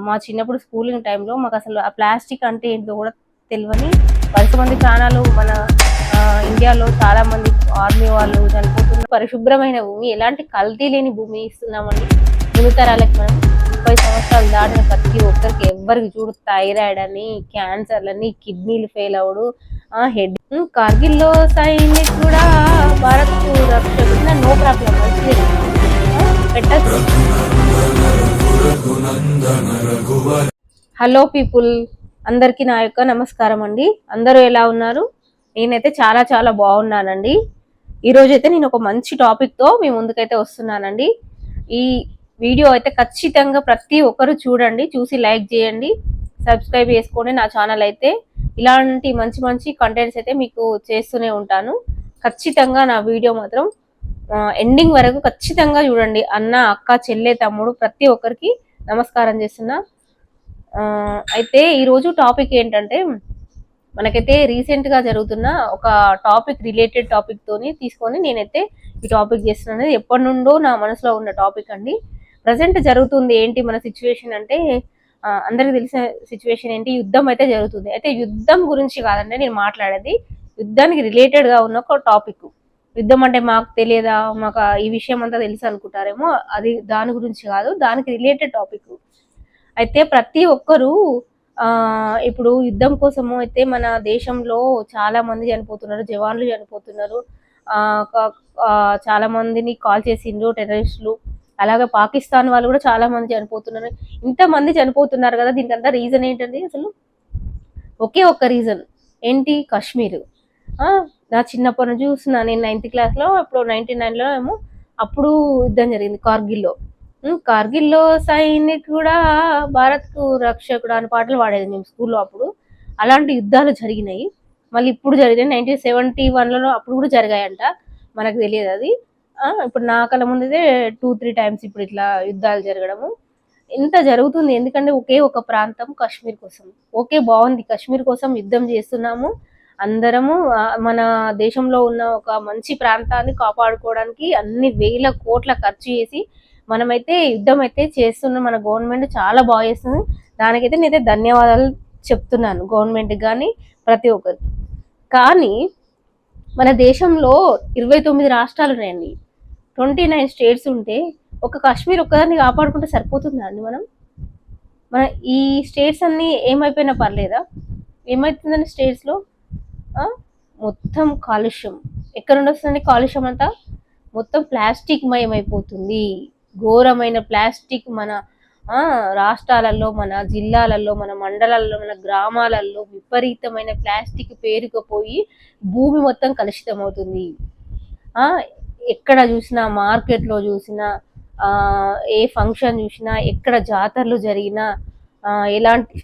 మా చిన్నప్పుడు స్కూలింగ్ టైంలో మాకు అసలు ఆ ప్లాస్టిక్ అంటే ఏంటో కూడా తెలియని పది మంది ప్రాణాలు మన ఇండియాలో చాలా మంది ఆర్మీ వాళ్ళు చనిపోతున్న పరిశుభ్రమైన భూమి ఎలాంటి కల్తీ లేని భూమి ఇస్తున్నామని ముందు తరాలకు మనం ముప్పై సంవత్సరాలు దాటిన ప్రతి ఒక్కరికి ఎవరికి చూడు థైరాయిడ్ అని క్యాన్సర్లని కిడ్నీలు ఫెయిల్ అవడు ఆ హెడ్ కార్గిల్లో సైనిక్ కూడా భారత్కు నో ప్రాబ్లం మంచిది. పెట్టచ్చు. హలో పీపుల్ అందరికీ నా యొక్క నమస్కారం అండి. అందరూ ఎలా ఉన్నారు? నేనైతే చాలా చాలా బాగున్నానండి. ఈరోజు అయితే నేను ఒక మంచి టాపిక్తో మీ ముందుకైతే వస్తున్నానండి. ఈ వీడియో అయితే ఖచ్చితంగా ప్రతి ఒక్కరు చూడండి చూసి లైక్ చేయండి సబ్స్క్రైబ్ చేసుకోండి నా ఛానల్ అయితే. ఇలాంటి మంచి మంచి కంటెంట్స్ అయితే మీకు చేస్తూనే ఉంటాను. ఖచ్చితంగా నా వీడియో మాత్రం ఎండింగ్ వరకు ఖచ్చితంగా చూడండి. అన్న అక్క చెల్లె తమ్ముడు ప్రతి ఒక్కరికి నమస్కారం చేస్తున్నా. అయితే ఈరోజు టాపిక్ ఏంటంటే మనకైతే రీసెంట్గా జరుగుతున్న ఒక టాపిక్ రిలేటెడ్ టాపిక్ తోని తీసుకొని నేనైతే ఈ టాపిక్ చేస్తున్నాను. ఎప్పటి నుండో నా మనసులో ఉన్న టాపిక్ అండి. ప్రజెంట్ జరుగుతుంది ఏంటి మన సిచ్యువేషన్ అంటే అందరికి తెలిసిన సిచ్యువేషన్ ఏంటి? యుద్ధం అయితే జరుగుతుంది. అయితే యుద్ధం గురించి కాదండి నేను మాట్లాడేది యుద్ధానికి రిలేటెడ్గా ఉన్న ఒక టాపిక్ యుద్ధం అంటే మాకు తెలియదా? మాకు ఈ విషయం అంతా తెలుసు అనుకుంటారేమో అది దాని గురించి కాదు దానికి రిలేటెడ్ టాపిక్ అయితే ప్రతి ఒక్కరూ ఇప్పుడు యుద్ధం కోసము అయితే మన దేశంలో చాలా మంది చనిపోతున్నారు జవాన్లు చనిపోతున్నారు. చాలా మందిని కాల్ చేసిండ్రు టెర్రరిస్టులు. అలాగే పాకిస్తాన్ వాళ్ళు కూడా చాలా మంది చనిపోతున్నారు. ఇంతమంది చనిపోతున్నారు కదా దీనికి అంతా రీజన్ ఏంటండి అసలు? ఒకే ఒక్క రీజన్ ఏంటి? కాశ్మీర్. నా చిన్నప్పటి నుంచి చూస్తున్నా నేను నైన్త్ క్లాస్లో ఇప్పుడు నైన్టీ నైన్లో ఏమో అప్పుడు యుద్ధం జరిగింది కార్గిల్లో. కార్గిల్లో సైనిక్ కూడా భారత్కు రక్షకుడు అని పాటలు పాడేది మేము స్కూల్లో అప్పుడు. అలాంటి యుద్ధాలు జరిగినాయి. మళ్ళీ ఇప్పుడు జరిగినాయి. నైన్టీన్ సెవెంటీ వన్లలో అప్పుడు కూడా జరిగాయంట. మనకు తెలియదు అది. ఇప్పుడు నా కళ్ళ ముందే టూ త్రీ టైమ్స్ ఇప్పుడు ఇట్లా యుద్ధాలు జరగడము. ఇంత జరుగుతుంది. ఎందుకంటే ఒకే ఒక ప్రాంతం కాశ్మీర్ కోసం. ఓకే బాగుంది. కాశ్మీర్ కోసం యుద్ధం చేస్తున్నాము. అందరము మన దేశంలో ఉన్న ఒక మంచి ప్రాంతాన్ని కాపాడుకోవడానికి అన్ని వేల కోట్ల ఖర్చు చేసి మనమైతే యుద్ధం అయితే చేస్తున్నాం. మన గవర్నమెంట్ చాలా బాగా చేస్తుంది. దానికైతే నేనైతే ధన్యవాదాలు చెప్తున్నాను గవర్నమెంట్ కానీ ప్రతి ఒక్కరికి కానీ మన దేశంలో ఇరవై తొమ్మిది రాష్ట్రాలు ఉన్నాయండి. ట్వంటీ నైన్ స్టేట్స్ ఉంటే ఒక కాశ్మీర్ ఒక్కదాన్ని కాపాడుకుంటే సరిపోతుందా అండి మనం? మన ఈ స్టేట్స్ అన్ని ఏమైపోయినా పర్లేదా? ఏమవుతుందండి స్టేట్స్లో? మొత్తం కాలుష్యం. ఎక్కడ నుండి వస్తుందండి కాలుష్యం అంతా? మొత్తం ప్లాస్టిక్ మయమైపోతుంది. ఘోరమైన ప్లాస్టిక్ మన రాష్ట్రాలలో మన జిల్లాలలో మన మండలాల్లో మన గ్రామాలలో విపరీతమైన ప్లాస్టిక్ పేరుకుపోయి భూమి మొత్తం కలుషితం అవుతుంది ఎక్కడ చూసినా మార్కెట్లో చూసినా ఏ ఫంక్షన్ చూసినా ఎక్కడ జాతరలు జరిగినా ఎలాంటి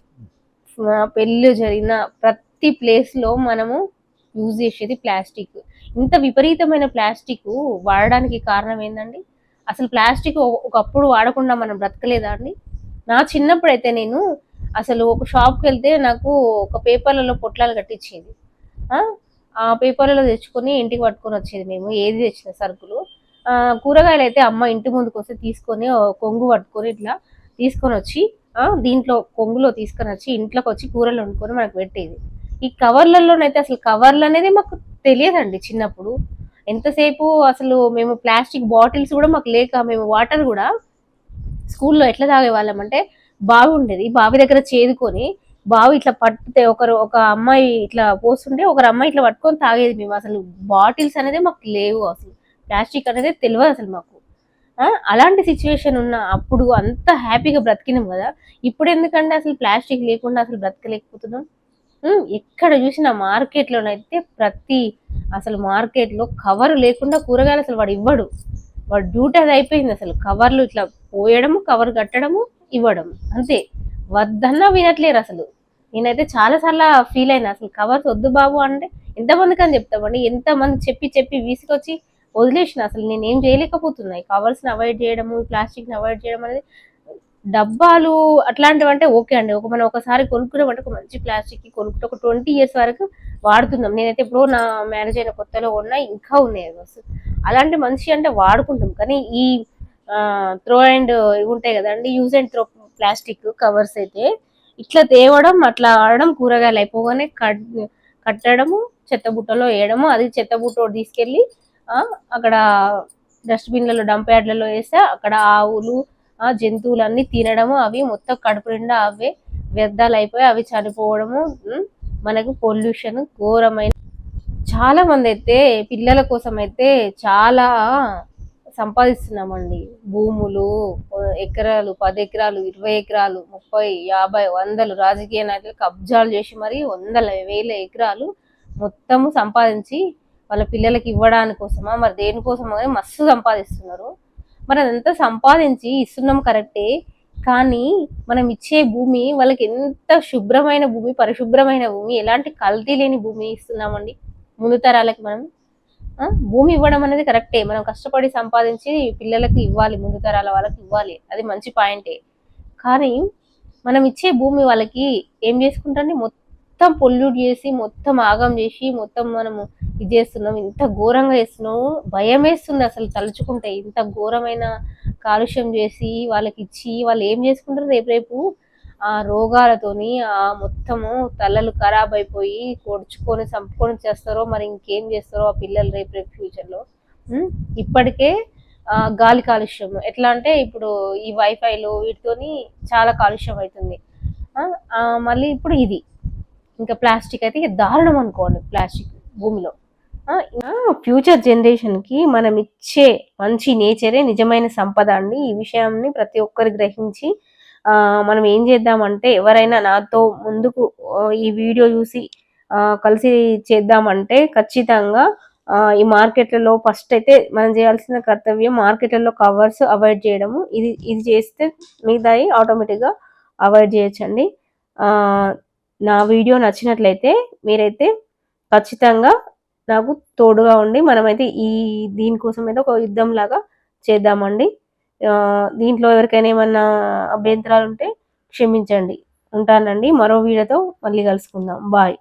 పెళ్ళి జరిగినా ప్రతి ప్లేస్లో మనము యూజ్ చేసేది ప్లాస్టిక్. ఇంత విపరీతమైన ప్లాస్టిక్ వాడడానికి కారణం ఏంటండి అసలు ప్లాస్టిక్ ఒకప్పుడు వాడకుండా మనం బ్రతకలేదా అండి? నా చిన్నప్పుడు అయితే నేను అసలు ఒక షాప్కి వెళ్తే నాకు ఒక పేపర్లలో పొట్లాలు కట్టించేది. ఆ, పేపర్లలో తెచ్చుకొని ఇంటికి పట్టుకొని వచ్చేది మేము ఏది తెచ్చిన సరుకులు. కూరగాయలు అయితే అమ్మ ఇంటి ముందుకు వస్తే తీసుకొని కొంగు పట్టుకొని ఇట్లా తీసుకొని వచ్చి దీంట్లో కొంగులో తీసుకొని వచ్చి ఇంట్లోకి వచ్చి కూరలు వండుకొని మనకు పెట్టేది. ఈ కవర్లలోనైతే అసలు కవర్లు అనేది మాకు తెలియదండి చిన్నప్పుడు. ఎంతసేపు అసలు మేము ప్లాస్టిక్ బాటిల్స్ కూడా మాకు లేక మేము వాటర్ కూడా స్కూల్లో ఎట్లా తాగేవాళ్ళం అంటే బావి ఉండేది. బావి దగ్గర చేదుకొని బావి ఇట్లా పట్టితే ఒకరు ఒక అమ్మాయి ఇట్లా పోస్తుంటే ఒకరు అమ్మాయి ఇట్లా పట్టుకొని తాగేది మేము. అసలు బాటిల్స్ అనేది మాకు లేవు అసలు. ప్లాస్టిక్ అనేది తెలియదు అసలు మాకు. అలాంటి సిచ్యువేషన్ ఉన్న అప్పుడు అంత హ్యాపీగా బ్రతికినాం కదా. ఇప్పుడు ఎందుకంటే అసలు ప్లాస్టిక్ లేకుండా అసలు బ్రతకలేకపోతున్నాం. ఎక్కడ చూసినా మార్కెట్లోనైతే ప్రతి అసలు మార్కెట్లో కవర్ లేకుండా కూరగాయలు అసలు వాడు ఇవ్వడు. వాడు డ్యూటీ అది అయిపోయింది అసలు. కవర్లు ఇట్లా పోయడము కవర్ కట్టడము ఇవ్వడం అంతే. వద్దన్నా వినట్లేరు అసలు. నేనైతే చాలా సార్లు ఫీల్ అయినా అసలు కవర్స్ వద్దు బాబు అంటే ఎంతమందికి అని చెప్తామండి. ఎంతమంది చెప్పి చెప్పి విసుకొచ్చి వదిలేసిన అసలు నేను ఏం చేయలేకపోతున్నా. ఈ కవర్స్ని అవాయిడ్ చేయడము ప్లాస్టిక్ని అవాయిడ్ చేయడం అనేది డబ్బాలు అట్లాంటివి అంటే ఓకే అండి. ఒక మనం ఒకసారి కొనుక్కున్నామంటే ఒక మంచి ప్లాస్టిక్ కొనుక్కుంటే ఒక ట్వంటీ ఇయర్స్ వరకు వాడుతున్నాం నేనైతే ఇప్పుడు నా మ్యారేజ్ అయిన కొత్తలో ఉన్నా ఇంకా ఉన్నాయి అవి అసలు అలాంటి మనిషి అంటే వాడుకుంటాం. కానీ ఈ త్రో అండ్ ఇవి ఉంటాయి కదండి use and throw plastic covers అయితే ఇట్లా తేవడం అట్లా ఆడడం కూరగాయలు అయిపోగానే కట్ కట్టడము చెత్త బుట్టలో వేయడము అది చెత్త బుట్ట తీసుకెళ్ళి అక్కడ డస్ట్బిన్లలో డంప్ యార్డ్లలో వేస్తే అక్కడ ఆవులు ఆ జంతువులన్నీ తినడము అవి మొత్తం కడుపు నిండా అవే వ్యర్థాలు అయిపోయి అవి చనిపోవడము మనకు పొల్యూషన్ ఘోరమైన చాలా మంది అయితే పిల్లల కోసం అయితే చాలా సంపాదిస్తున్నామండి. భూములు ఎకరాలు పది ఎకరాలు ఇరవై ఎకరాలు ముప్పై యాభై వందలు రాజకీయ నాయకులు కబ్జాలు చేసి మరి వందల వేల ఎకరాలు మొత్తము సంపాదించి వాళ్ళ పిల్లలకి ఇవ్వడానికి కోసమా మరి దేనికోసమో మస్తు సంపాదిస్తున్నారు. మరి అదంతా సంపాదించి ఇస్తున్నాం కరెక్టే కానీ మనం ఇచ్చే భూమి వాళ్ళకి ఎంత శుభ్రమైన భూమి పరిశుభ్రమైన భూమి ఎలాంటి కల్తీ లేని భూమి ఇస్తున్నామండి? ముందు తరాలకి మనం భూమి ఇవ్వడం అనేది కరెక్టే. మనం కష్టపడి సంపాదించి పిల్లలకు ఇవ్వాలి ముందు తరాల వాళ్ళకి ఇవ్వాలి. అది మంచి పాయింటే. కానీ మనం ఇచ్చే భూమి వాళ్ళకి ఏం చేసుకుంటారండి? మొత్తం పొల్యూట్ చేసి మొత్తం ఆగం చేసి మొత్తం మనము ఇది చేస్తున్నాం ఇంత ఘోరంగా చేస్తున్నాము భయం వేస్తుంది అసలు తలుచుకుంటే. ఇంత ఘోరమైన కాలుష్యం చేసి వాళ్ళకి ఇచ్చి వాళ్ళు ఏం చేసుకుంటారు రేపు రేపు ఆ రోగాలతోని ఆ మొత్తము తలలు ఖరాబ్ అయిపోయి కొడుచుకొని చంపుకొని చేస్తారో మరి ఇంకేం చేస్తారో ఆ పిల్లలు రేపు రేపు ఫ్యూచర్లో ఇప్పటికే గాలి కాలుష్యం. ఎట్లా అంటే ఇప్పుడు ఈ వైఫైలు వీటితోని చాలా కాలుష్యం అవుతుంది మళ్ళీ ఇప్పుడు ఇది. ఇంకా ప్లాస్టిక్ అయితే దారుణం అనుకోండి ప్లాస్టిక్ భూమిలో. ఫ్యూచర్ జనరేషన్కి మనం ఇచ్చే మంచి నేచరే నిజమైన సంపద అండి. ఈ విషయాన్ని ప్రతి ఒక్కరు గ్రహించి మనం ఏం చేద్దామంటే ఎవరైనా నాతో ముందుకు ఈ వీడియో చూసి కలిసి చేద్దామంటే ఖచ్చితంగా ఈ మార్కెట్లలో ఫస్ట్ అయితే మనం చేయాల్సిన కర్తవ్యం మార్కెట్లలో కవర్స్ అవాయిడ్ చేయడము. ఇది ఇది చేస్తే మిగతాయి ఆటోమేటిక్గా అవాయిడ్ చేయొచ్చండి. నా వీడియో నచ్చినట్లయితే మీరైతే ఖచ్చితంగా నాకు తోడుగా ఉండి మనమైతే ఈ దీనికోసం అయితే ఒక యుద్ధం లాగా చేద్దామండి. ఆ, దీంట్లో ఎవరికైనా ఏమన్నా అభ్యంతరాలు ఉంటే క్షమించండి. ఉంటానండి. మరో వీడియోతో మళ్ళీ కలుసుకుందాం. బాయ్.